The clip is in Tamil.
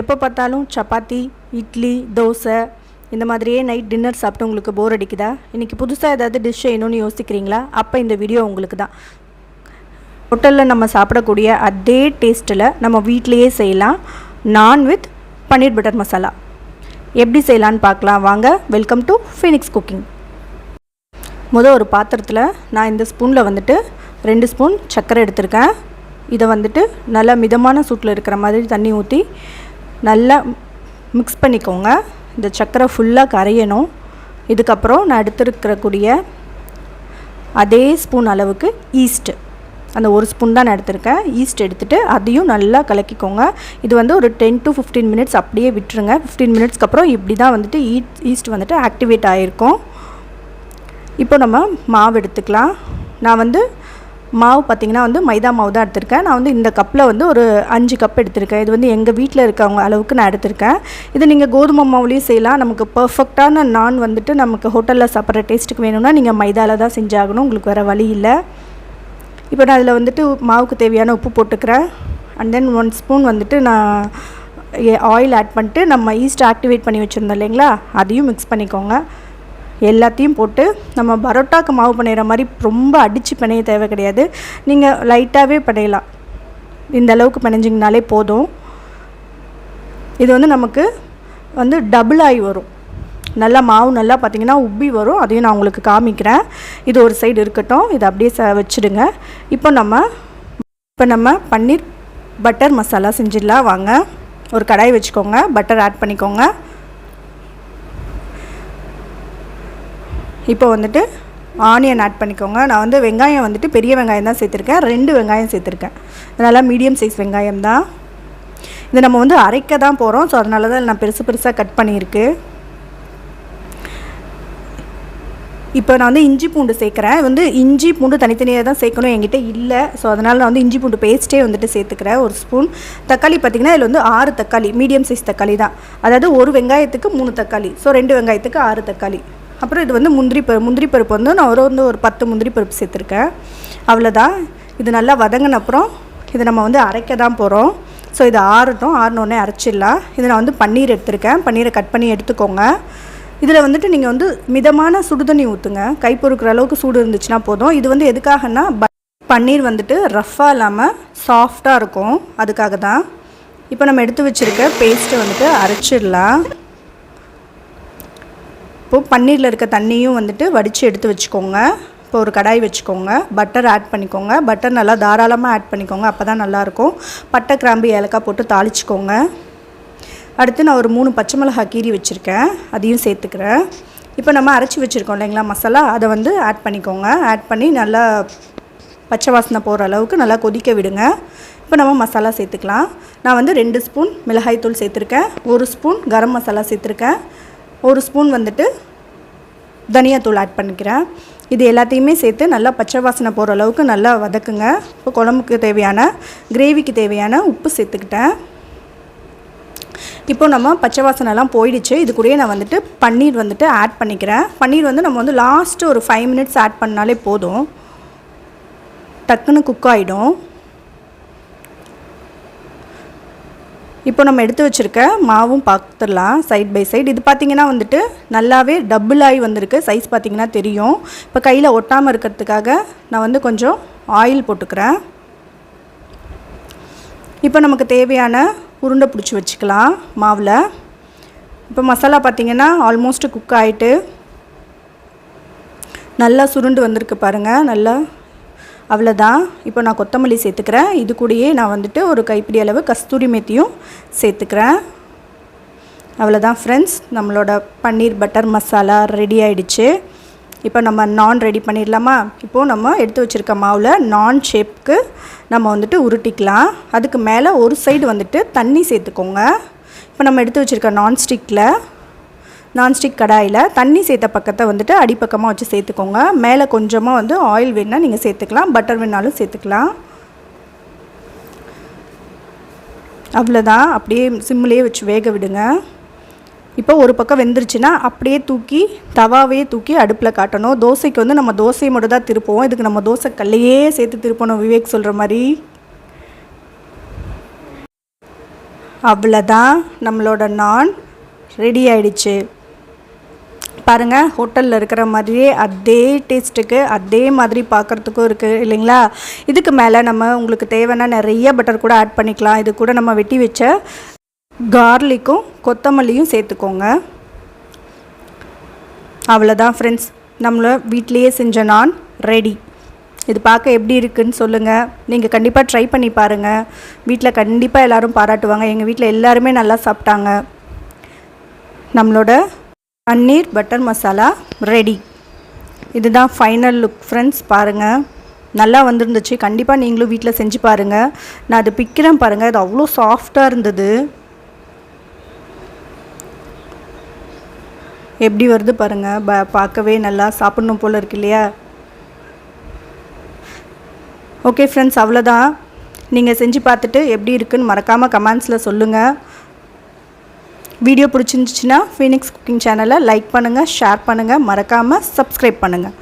எப்போ பார்த்தாலும் சப்பாத்தி இட்லி தோசை இந்த மாதிரியே நைட் டின்னர் சாப்பிட்டு உங்களுக்கு போர் அடிக்குதா? இன்றைக்கி புதுசாக ஏதாவது டிஷ் செய்யணும்னு யோசிக்கிறீங்களா? அப்போ இந்த வீடியோ உங்களுக்கு தான். ஹோட்டலில் நம்ம சாப்பிடக்கூடிய அதே டேஸ்ட்டில் நம்ம வீட்டிலையே செய்யலாம். நான் வித் பன்னீர் பட்டர் மசாலா. எப்படி செய்யலான்னு பார்க்கலாம். வாங்க வெல்கம் டு ஃபீனிக்ஸ் குக்கிங் முதல் ஒரு பாத்திரத்தில் நான் இந்த ஸ்பூனில் வந்துட்டு ரெண்டு ஸ்பூன் சர்க்கரை எடுத்திருக்கேன். இதை வந்துட்டு நல்லா மிதமான சூட்டில் இருக்கிற மாதிரி தண்ணி ஊற்றி நல்லா மிக்ஸ் பண்ணிக்கோங்க. இந்த சர்க்கரை ஃபுல்லாக கரையணும். இதுக்கப்புறம் நான் எடுத்துருக்கக்கூடிய அதே ஸ்பூன் அளவுக்கு ஈஸ்ட்டு அந்த ஒரு ஸ்பூன் தான் நான் எடுத்திருக்கேன். ஈஸ்ட் எடுத்துகிட்டு அதையும் நல்லா கலக்கிக்கோங்க. இது வந்து ஒரு டென் டு ஃபிஃப்டீன் மினிட்ஸ் அப்படியே விட்டுருங்க. ஃபிஃப்டீன் மினிட்ஸ்க்கு அப்புறம் இப்படி தான் வந்துட்டு ஈட் ஈஸ்ட் வந்துட்டு ஆக்டிவேட் ஆகிருக்கும் இப்போ நம்ம மாவு எடுத்துக்கலாம். நான் வந்து மாவு பார்த்திங்கன்னா வந்து மைதா மாவு தான் எடுத்திருக்கேன். நான் வந்து இந்த கப்பில் வந்து ஒரு அஞ்சு கப் எடுத்திருக்கேன். இது வந்து எங்கள் வீட்டில் இருக்கவங்க அளவுக்கு நான் எடுத்திருக்கேன். இது நீங்கள் கோதுமை மாவுலேயும் செய்யலாம். நமக்கு பர்ஃபெக்டான நான் வந்துட்டு நமக்கு ஹோட்டலில் சாப்பிட்ற டேஸ்ட்டுக்கு வேணும்னா நீங்கள் மைதாவில் தான் செஞ்சாகணும். உங்களுக்கு வேறு வழி இல்லை. இப்போ நான் அதில் வந்துட்டு மாவுக்கு தேவையான உப்பு போட்டுக்கிறேன். அண்ட் தென் ஒன் ஸ்பூன் வந்துட்டு நான் ஆயில் ஆட் பண்ணிட்டு நம்ம ஈஸ்ட் ஆக்டிவேட் பண்ணி வச்சுருந்தோம் இல்லைங்களா? அதையும் மிக்ஸ் பண்ணிக்கோங்க. எல்லாத்தையும் போட்டு நம்ம பரோட்டாக்கு மாவு பிணையிற மாதிரி ரொம்ப அடித்து பிணைய தேவை கிடையாது. நீங்கள் லைட்டாகவே பிணையலாம். இந்த அளவுக்கு பிணைஞ்சிங்கனாலே போதும். இது வந்து நமக்கு வந்து டபுள் ஆகி வரும். நல்லா மாவு நல்லா பார்த்திங்கன்னா உப்பி வரும். அதையும் நான் உங்களுக்கு காமிக்கிறேன். இது ஒரு சைடு இருக்கட்டும். இதை அப்படியே ச வச்சுடுங்க. இப்போ நம்ம இப்போ நம்ம பன்னீர் பட்டர் மசாலா செஞ்சிடலாம். வாங்க. ஒரு கடாய் வச்சுக்கோங்க. பட்டர் ஆட் பண்ணிக்கோங்க. இப்போ வந்துட்டு ஆனியன் ஆட் பண்ணிக்கோங்க. நான் வந்து வெங்காயம் வந்துட்டு பெரிய வெங்காயம் தான் சேர்த்துருக்கேன். ரெண்டு வெங்காயம் சேர்த்துருக்கேன். அதனால் மீடியம் சைஸ் வெங்காயம் தான். இது நம்ம வந்து அரைக்க தான் போகிறோம் ஸோ அதனால தான் நான் பெருசு பெருசாக கட் பண்ணியிருக்கு. இப்போ நான் வந்து இஞ்சி பூண்டு சேர்க்குறேன். வந்து இஞ்சி பூண்டு தனித்தனியாக தான் சேர்க்கணும். என்கிட்ட இல்லை. ஸோ அதனால் நான் வந்து இஞ்சி பூண்டு பேஸ்ட்டே வந்துட்டு சேர்த்துக்கிறேன். ஒரு ஸ்பூன் தக்காளி பார்த்திங்கன்னா இதில் வந்து ஆறு தக்காளி. மீடியம் சைஸ் தக்காளி தான். அதாவது ஒரு வெங்காயத்துக்கு மூணு தக்காளி. ஸோ ரெண்டு வெங்காயத்துக்கு ஆறு தக்காளி. அப்புறம் இது வந்து முந்திரி பருப்பு முந்திரி பருப்பு வந்து நான் ஒரு வந்து ஒரு பத்து முந்திரி பருப்பு சேர்த்துருக்கேன். அவ்வளோதான். இது நல்லா வதங்கின அப்புறம் இதை நம்ம வந்து அரைக்க தான் போகிறோம் ஸோ இது ஆறட்டும். ஆறினோடனே அரைச்சிடலாம். இது நான் வந்து பன்னீர் எடுத்திருக்கேன். பன்னீரை கட் பண்ணி எடுத்துக்கோங்க. இதில் வந்துட்டு நீங்கள் வந்து மிதமான சுடுதண்ணி ஊற்றுங்க கை பொறுக்கிற அளவுக்கு சூடு இருந்துச்சுன்னா போதும். இது வந்து எதுக்காகனா பன்னீர் வந்துட்டு ரஃப்பாக இல்லாமல் சாஃப்டாக இருக்கும். அதுக்காக தான். இப்போ நம்ம எடுத்து வச்சுருக்க பேஸ்ட்டை வந்துட்டு அரைச்சிடலாம். இப்போது பன்னீரில் இருக்க தண்ணியும் வந்துட்டு வடித்து எடுத்து வச்சுக்கோங்க. இப்போ ஒரு கடாய் வச்சுக்கோங்க. பட்டர் ஆட் பண்ணிக்கோங்க. பட்டர் நல்லா தாராளமாக ஆட் பண்ணிக்கோங்க. அப்போ தான் நல்லாயிருக்கும். பட்டை கிராம்பு ஏலக்காய் போட்டு தாளிச்சிக்கோங்க. அடுத்து நான் ஒரு மூணு பச்சை மிளகாய் கீரி வச்சுருக்கேன். அதையும் சேர்த்துக்கிறேன். இப்போ நம்ம அரைச்சி வச்சுருக்கோம் இல்லைங்களா மசாலா? அதை வந்து ஆட் பண்ணிக்கோங்க. ஆட் பண்ணி நல்லா பச்சை வாசனை போகிற அளவுக்கு நல்லா கொதிக்க விடுங்க. இப்போ நம்ம மசாலா சேர்த்துக்கலாம். நான் வந்து ரெண்டு ஸ்பூன் மிளகாய்த்தூள் சேர்த்துருக்கேன். ஒரு ஸ்பூன் கரம் மசாலா சேர்த்துருக்கேன். ஒரு ஸ்பூன் வந்துட்டு தனியாத்தூள் ஆட் பண்ணிக்கிறேன். இது எல்லாத்தையுமே சேர்த்து நல்லா பச்சை வாசனை போகிற அளவுக்கு நல்லா வதக்குங்க. இப்போ குழம்புக்கு தேவையான கிரேவிக்கு தேவையான உப்பு சேர்த்துக்கிட்டேன். இப்போ நம்ம பச்சை வாசனைலாம் போயிடுச்சு. இது கூடயே நான் வந்துட்டு பன்னீர் வந்துட்டு ஆட் பண்ணிக்கிறேன். பன்னீர் வந்து நம்ம வந்து லாஸ்ட்டு ஒரு ஃபைவ் மினிட்ஸ் ஆட் பண்ணாலே போதும். டக்குன்னு குக் ஆகிடும் இப்போ நம்ம எடுத்து வச்சுருக்க மாவும் பார்த்துடலாம் சைட் பை சைடு இது பார்த்திங்கன்னா வந்துட்டு நல்லாவே டபுள் ஆகி வந்திருக்கு. சைஸ் பார்த்திங்கன்னா தெரியும். இப்போ கையில் ஒட்டாமல் இருக்கிறதுக்காக நான் வந்து கொஞ்சம் ஆயில் போட்டுக்கிறேன். இப்போ நமக்கு தேவையான உருண்டை பிடிச்சி வச்சுக்கலாம் மாவில். இப்போ மசாலா பார்த்திங்கன்னா ஆல்மோஸ்ட் குக் ஆகிட்டு நல்லா சுருண்டு வந்திருக்கு பாருங்கள் நல்லா அவ்வளோதான் இப்போ நான் கொத்தமல்லி சேர்த்துக்கிறேன். இது கூடயே நான் வந்துட்டு ஒரு கைப்பிடி அளவு கஸ்தூரி மெத்தியும் சேர்த்துக்கிறேன். அவ்வளோதான் ஃப்ரெண்ட்ஸ் நம்மளோட பன்னீர் பட்டர் மசாலா ரெடி ஆகிடுச்சு இப்போ நம்ம நான் ரெடி பண்ணிடலாமா? இப்போது நம்ம எடுத்து வச்சுருக்க மாவில் நான் ஷேப்புக்கு நம்ம வந்துட்டு உருட்டிக்கலாம். அதுக்கு மேலே ஒரு சைடு வந்துட்டு தண்ணி சேர்த்துக்கோங்க. இப்போ நம்ம எடுத்து வச்சுருக்க நான்ஸ்டிக்கில் நான்ஸ்டிக் கடாயில் தண்ணி சேர்த்த பக்கத்தை வந்துட்டு அடிப்பக்கமாக வச்சு சேர்த்துக்கோங்க. மேலே கொஞ்சமாக வந்து ஆயில் வேணால் நீங்கள் சேர்த்துக்கலாம். பட்டர் வேணாலும் சேர்த்துக்கலாம். அவ்வளோதான் அப்படியே சிம்லேயே வச்சு வேக விடுங்க. இப்போ ஒரு பக்கம் வெந்துருச்சுன்னா அப்படியே தூக்கி தவாவே தூக்கி அடுப்பில் காட்டணும். தோசைக்கு வந்து நம்ம தோசையை மட்டும் தான் திருப்போம் இதுக்கு நம்ம தோசை கல்லையே சேர்த்து திருப்பணும். விவேக் சொல்கிற மாதிரி. அவ்வளோதான் நம்மளோட நான் ரெடி ஆயிடுச்சு. பாருங்கள் ஹோட்டலில் இருக்கிற மாதிரியே அதே டேஸ்ட்டுக்கு அதே மாதிரி பார்க்குறதுக்கும் இருக்குது இல்லைங்களா? இதுக்கு மேலே நம்ம உங்களுக்கு தேவைன்னா நிறைய பட்டர் கூட ஆட் பண்ணிக்கலாம். இது கூட நம்ம வெட்டி வச்ச கார்லிக்கும் கொத்தமல்லியும் சேர்த்துக்கோங்க. அவ்வளோதான் ஃப்ரெண்ட்ஸ் நம்மளை வீட்டிலையே செஞ்ச நான் ரெடி இது பார்க்க எப்படி இருக்குன்னு சொல்லுங்கள் நீங்கள் கண்டிப்பாக ட்ரை பண்ணி பாருங்கள் வீட்டில் கண்டிப்பாக எல்லோரும் பாராட்டுவாங்க. எங்கள் வீட்டில் எல்லாருமே நல்லா சாப்பிட்டாங்க. நம்மளோட பன்னீர் பட்டர் மசாலா ரெடி இதுதான் ஃபைனல் லுக் ஃப்ரெண்ட்ஸ் பாருங்கள் நல்லா வந்திருந்துச்சு. கண்டிப்பாக நீங்களும் வீட்டில் செஞ்சு பாருங்கள் நான் அது பிக்கிறேன் பாருங்கள் அது அவ்வளோ சாஃப்டாக இருந்தது. எப்படி வருது பாருங்கள் ப பார்க்கவே நல்லா சாப்பிட்ணும் போல் இருக்கு இல்லையா? ஓகே ஃப்ரெண்ட்ஸ் அவ்வளோதான் நீங்கள் செஞ்சு பார்த்துட்டு எப்படி இருக்குன்னு மறக்காமல் கமெண்ட்ஸில் சொல்லுங்கள் வீடியோ பிடிச்சிருந்துச்சின்னா ஃபீனிக்ஸ் குக்கிங் சேனலை லைக் பண்ணுங்கள் ஷேர் பண்ணுங்கள் மறக்காமல் சப்ஸ்கிரைப் பண்ணுங்கள்